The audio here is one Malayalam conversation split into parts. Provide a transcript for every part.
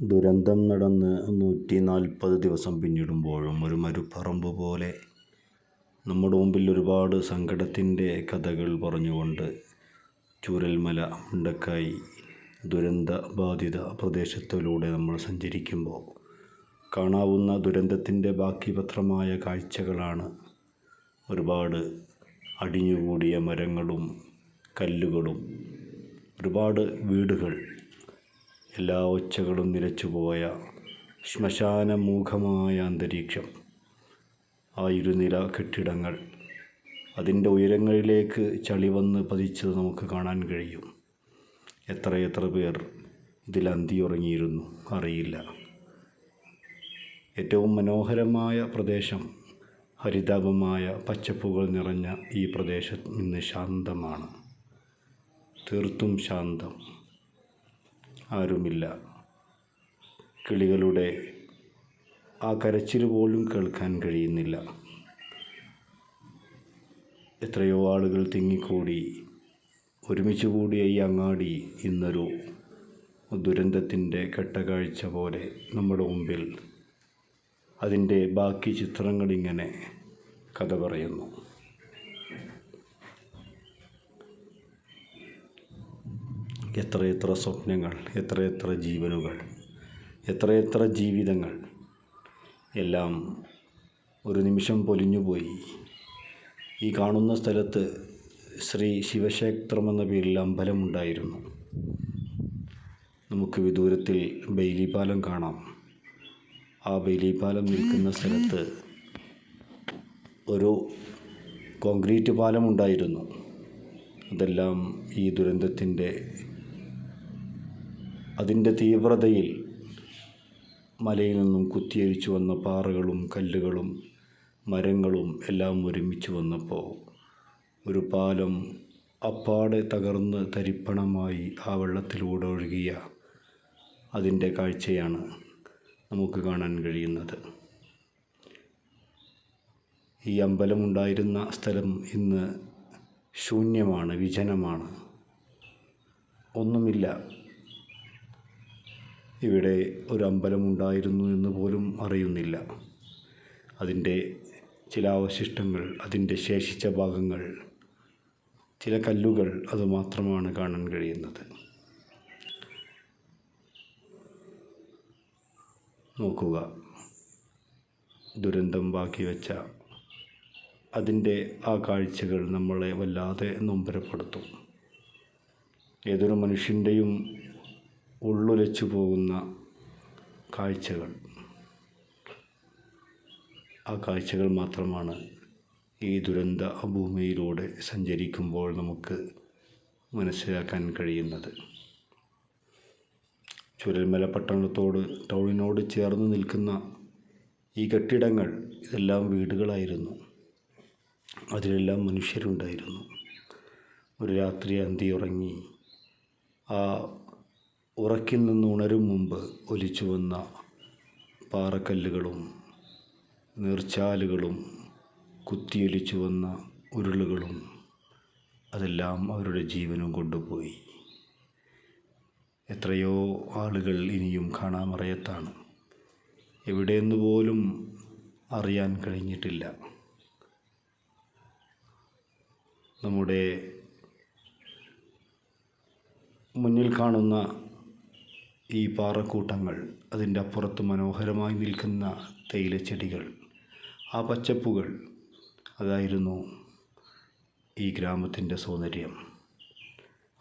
ദുരന്തം നടന്ന് നൂറ്റി നാൽപ്പത് ദിവസം പിന്നിടുമ്പോഴും ഒരു മരുപ്പറമ്പ് പോലെ നമ്മുടെ മുമ്പിൽ ഒരുപാട് സങ്കടത്തിന്റെ കഥകൾ പറഞ്ഞുകൊണ്ട് ചൂരൽമല മുണ്ടക്കായി ദുരന്ത ബാധിത പ്രദേശത്തിലൂടെ നമ്മൾ സഞ്ചരിക്കുമ്പോൾ കാണാവുന്ന ദുരന്തത്തിന്റെ ബാക്കി പത്രമായ കാഴ്ചകളാണ് ഒരുപാട് അടിഞ്ഞുകൂടിയ മരങ്ങളും കല്ലുകളും ഒരുപാട് വീടുകൾ എല്ലാ ഒച്ചകളും നിലച്ചുപോയ ശ്മശാനമൂഖമായ അന്തരീക്ഷം. ആ ഇരുനില കെട്ടിടങ്ങൾ. അതിന്റെ ഉയരങ്ങളിലേക്ക് ചളി വന്ന് പതിച്ചത് നമുക്ക് കാണാൻ കഴിയും. എത്രയെത്ര പേർ ഇതിൽ അന്തിയുറങ്ങിയിരുന്നു അറിയില്ല. ഏറ്റവും മനോഹരമായ പ്രദേശം ഹരിതാപമായ പച്ചപ്പുകൾ നിറഞ്ഞ ഈ പ്രദേശം ഇന്ന് ശാന്തമാണ്. തീർത്തും ശാന്തം. ആരുമില്ല. കിളികളുടെ ആ കരച്ചിൽ പോലും കേൾക്കാൻ കഴിയുന്നില്ല. എത്രയോ ആളുകൾ തിങ്ങിക്കൂടി. ഒരുമിച്ച് കൂടിയ ഈ അങ്ങാടി ഇന്നൊരു ദുരന്തത്തിന്റെ കെട്ടകാഴ്ച പോലെ നമ്മുടെ മുമ്പിൽ അതിന്റെ ബാക്കി ചിത്രങ്ങളിങ്ങനെ കഥ പറയുന്നു. എത്രയെത്ര സ്വപ്നങ്ങൾ എത്രയെത്ര ജീവനുകൾ എത്രയെത്ര ജീവിതങ്ങൾ. എല്ലാം ഒരു നിമിഷം പൊലിഞ്ഞുപോയി ഈ കാണുന്ന സ്ഥലത്ത് ശ്രീ ശിവക്ഷേത്രം എന്ന പേരിൽ അമ്പലമുണ്ടായിരുന്നു. നമുക്ക് വിദൂരത്തിൽ ബെയിലിപാലം കാണാം. ആ ബെയിലിപാലം നിൽക്കുന്ന സ്ഥലത്ത് ഒരു കോൺക്രീറ്റ് പാലം ഉണ്ടായിരുന്നു. അതെല്ലാം ഈ ദുരന്തത്തിന്റെ അതിന്റെ തീവ്രതയിൽ മലയിൽ നിന്നും കുത്തിയൊലിച്ചു വന്ന പാറകളും കല്ലുകളും മരങ്ങളും എല്ലാം ഒരുമിച്ച് വന്നപ്പോൾ ഒരു പാലം അപ്പാടെ തകർന്ന് തരിപ്പണമായി ആ വെള്ളത്തിലൂടെ ഒഴുകിയ അതിന്റെ കാഴ്ചയാണ് നമുക്ക് കാണാൻ കഴിയുന്നത്. ഈ അമ്പലമുണ്ടായിരുന്ന സ്ഥലം ഇന്ന് ശൂന്യമാണ് വിജനമാണ്. ഒന്നുമില്ല. ഇവിടെ ഒരു അമ്പലമുണ്ടായിരുന്നു എന്ന് പോലും അറിയുന്നില്ല. അതിന്റെ ചില അവശിഷ്ടങ്ങൾ അതിന്റെ ശേഷിച്ച ഭാഗങ്ങൾ ചില കല്ലുകൾ അത് മാത്രമാണ് കാണാൻ കഴിയുന്നത്. നോക്കുക. ദുരന്തം ബാക്കി വെച്ച അതിന്റെ ആ കാഴ്ചകൾ നമ്മളെ വല്ലാതെ നൊമ്പരപ്പെടുത്തും. ഏതൊരു മനുഷ്യന്റെയും ഉള്ളുലച്ചു പോകുന്ന കാഴ്ചകൾ. ആ കാഴ്ചകൾ മാത്രമാണ് ഈ ദുരന്ത ഭൂമിയിലൂടെ സഞ്ചരിക്കുമ്പോൾ നമുക്ക് മനസ്സിലാക്കാൻ കഴിയുന്നത്. ചുരൽമല പട്ടണത്തോട് ടൗണിനോട് ചേർന്ന് നിൽക്കുന്ന ഈ കെട്ടിടങ്ങൾ ഇതെല്ലാം വീടുകളായിരുന്നു. അതിലെല്ലാം മനുഷ്യരുണ്ടായിരുന്നു. ഒരു രാത്രി അന്തി ഉറങ്ങി ആ ഉറക്കിൽ നിന്ന് ഉണരും മുമ്പ് ഒലിച്ചു വന്ന പാറക്കല്ലുകളും നീർച്ചാലുകളും കുത്തിയൊലിച്ചു വന്ന ഉരുളുകളും അതെല്ലാം അവരുടെ ജീവനും കൊണ്ടുപോയി. എത്രയോ ആളുകൾ ഇനിയും കാണാമറയത്താണ്. എവിടെയെന്ന് പോലും അറിയാൻ കഴിഞ്ഞിട്ടില്ല. നമ്മുടെ മുന്നിൽ കാണുന്ന ഈ പാറക്കൂട്ടങ്ങൾ അതിന്റെ അപ്പുറത്ത് മനോഹരമായി നിൽക്കുന്ന തേയിലച്ചെടികൾ ആ പച്ചപ്പുകൾ അതായിരുന്നു ഈ ഗ്രാമത്തിന്റെ സൗന്ദര്യം.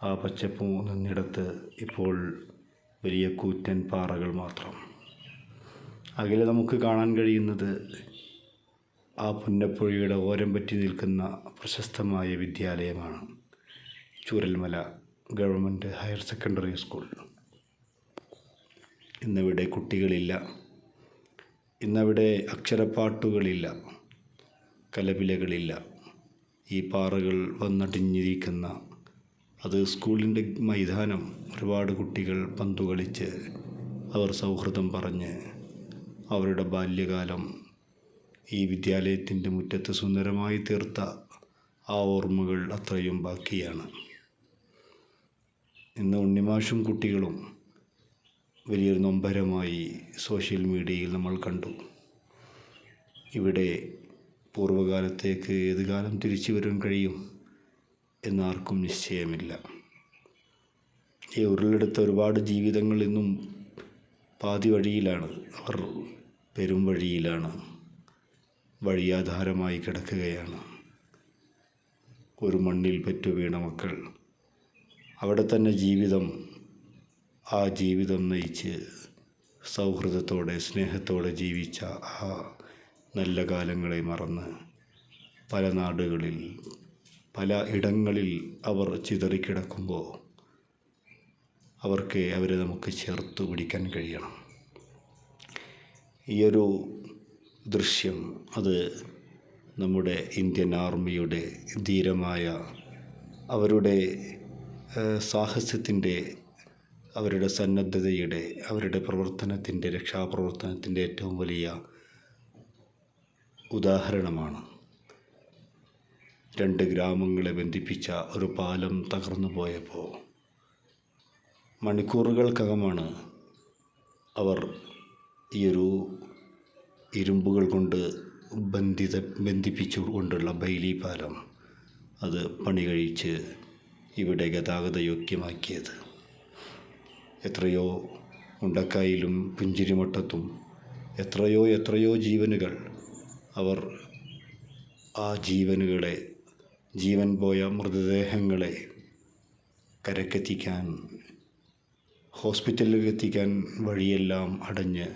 ആ പച്ചപ്പ് നിന്നിടത്ത് ഇപ്പോൾ വലിയ കൂറ്റൻ പാറകൾ മാത്രം. അകലെ നമുക്ക് കാണാൻ കഴിയുന്നത് ആ പുന്നപ്പുഴയുടെ ഓരം പറ്റി നിൽക്കുന്ന പ്രശസ്തമായ വിദ്യാലയമാണ് Chooralmala government higher secondary school. ഇന്നിവിടെ കുട്ടികളില്ല. ഇന്നവിടെ അക്ഷരപ്പാട്ടുകളില്ല. കലപിലകളില്ല. ഈ പാറകൾ വന്നടിഞ്ഞിരിക്കുന്ന അത് സ്കൂളിന്റെ മൈതാനം ഒരുപാട് കുട്ടികൾ പന്തു കളിച്ച് അവർ സൗഹൃദം പറഞ്ഞ് അവരുടെ ബാല്യകാലം ഈ വിദ്യാലയത്തിന്റെ മുറ്റത്ത് സുന്ദരമായി തീർത്ത ആ ഓർമ്മകൾ അത്രയും ബാക്കിയാണ്. ഇന്ന് ഉണ്ണിമാഷും കുട്ടികളും വലിയൊരു നൊമ്പരമായി സോഷ്യൽ മീഡിയയിൽ നമ്മൾ കണ്ടു. ഇവിടെ പൂർവകാലത്തേക്ക് ഏത് കാലം തിരിച്ചു വരാൻ കഴിയും എന്നാർക്കും നിശ്ചയമില്ല. ഈ ഉരുളെടുത്ത ഒരുപാട് ജീവിതങ്ങൾ ഇന്നും പാതി വഴിയിലാണ്. അവർ പെരും വഴിയിലാണ്. വഴിയാധാരമായി കിടക്കുകയാണ്. ഒരു മണ്ണിൽ പെറ്റു വീണ മക്കൾ. അവിടെ തന്നെ ജീവിതം ആ ജീവിതം നയിച്ച് സൗഹൃദത്തോടെ സ്നേഹത്തോടെ ജീവിച്ച ആ നല്ല കാലങ്ങളെ മറന്ന് പല നാടുകളിൽ പല ഇടങ്ങളിൽ അവർ ചിതറിക്കിടക്കുമ്പോൾ അവർക്ക് അവരെ നമുക്ക് ചേർത്ത് പിടിക്കാൻ കഴിയണം. ഈയൊരു ദൃശ്യം അത് നമ്മുടെ ഇന്ത്യൻ ആർമിയുടെ ധീരമായ അവരുടെ സാഹസ്യത്തിന്റെ അവരുടെ സന്നദ്ധതയുടെ അവരുടെ പ്രവർത്തനത്തിന്റെ രക്ഷാപ്രവർത്തനത്തിന്റെ ഏറ്റവും വലിയ ഉദാഹരണമാണ്. രണ്ട് ഗ്രാമങ്ങളെ ബന്ധിപ്പിച്ച ഒരു പാലം തകർന്നു പോയപ്പോൾ മണിക്കൂറുകൾക്കകമാണ് അവർ ഈ ഒരു ഇരുമ്പുകൾ കൊണ്ട് ബന്ധിത ബന്ധിപ്പിച്ചു കൊണ്ടുള്ള ബൈലി പാലം അത് പണി കഴിച്ച് ഇവിടെ ഗതാഗത യോഗ്യമാക്കിയത് എത്രയോ മുണ്ടക്കായിലും പുഞ്ചിരിമട്ടത്തും എത്രയോ എത്രയോ ജീവനുകൾ അവർ ആ ജീവനുകളെ ജീവൻ പോയ മൃതദേഹങ്ങളെ കരക്കെത്തിക്കാൻ ഹോസ്പിറ്റലിൽ എത്തിക്കാൻ വഴിയെല്ലാം അടഞ്ഞ്